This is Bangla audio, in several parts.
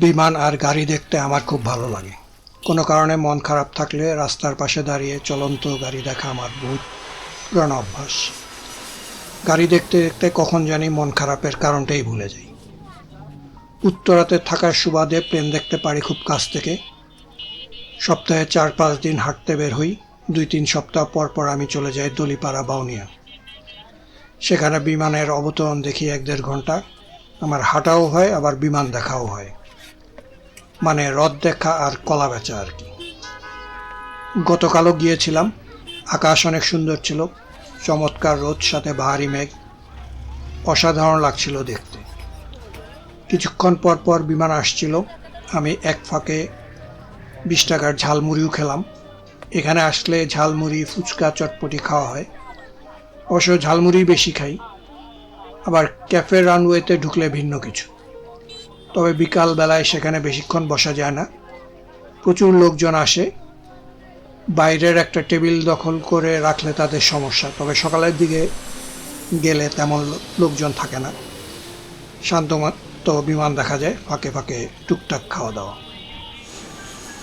বিমান আর গাড়ি দেখতে আমার খুব ভালো লাগে। কোনো কারণে মন খারাপ থাকলে রাস্তার পাশে দাঁড়িয়ে চলন্ত গাড়ি দেখা আমার বহুত পুরানো অভ্যাস। গাড়ি দেখতে দেখতে কখন জানি মন খারাপের কারণটাই ভুলে যাই। উত্তরাতে থাকার সুবাদে প্লেন দেখতে পারি খুব কাছ থেকে। সপ্তাহে চার পাঁচ দিন হাঁটতে বের হই, দুই তিন সপ্তাহ পর পর আমি চলে যাই দলিপাড়া বাউনিয়া। সেখানে বিমানের অবতরণ দেখি এক দেড় ঘণ্টা। আমার হাঁটাও হয়, আবার বিমান দেখাও হয়। মানে হ্রদ দেখা আর কলা বেচা আর কি। গতকালও গিয়েছিলাম, আকাশ অনেক সুন্দর ছিল, চমৎকার রোদ, সাথে বাহারি মেঘ, অসাধারণ লাগছিল দেখতে। কিছুক্ষণ পর পর বিমান আসছিল, আমি এক ফাঁকে বিশ টাকার ঝালমুড়িও খেলাম। এখানে আসলে ঝালমুড়ি, ফুচকা, চটপটি খাওয়া হয়। অবশ্য ঝালমুড়ি বেশি খাই, আবার ক্যাফে রানওয়েতে ঢুকলে ভিন্ন কিছু। তবে বিকাল বেলায় সেখানে বেশিক্ষণ বসা যায় না। প্রচুর লোকজন আসে। বাইরের একটা টেবিল দখল করে রাখলে তাদের সমস্যা, তবে সকালের দিকে গেলে তেমন লোকজন থাকে না। শান্তমাত্র বিমান দেখা যায়, ফাঁকে ফাঁকে টুকটাক খাওয়া দাওয়া।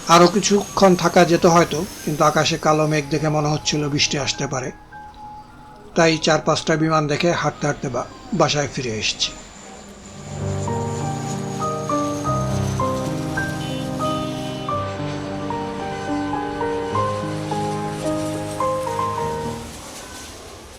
আরও কিছুক্ষণ থাকা যেত হয়তো, কিন্তু আকাশে কালো মেঘ দেখে মনে হচ্ছিল বৃষ্টি আসতে পারে। তাই চার পাঁচটা বিমান দেখে হাঁটতে হাঁটতে বাসায় ফিরে এসেছি।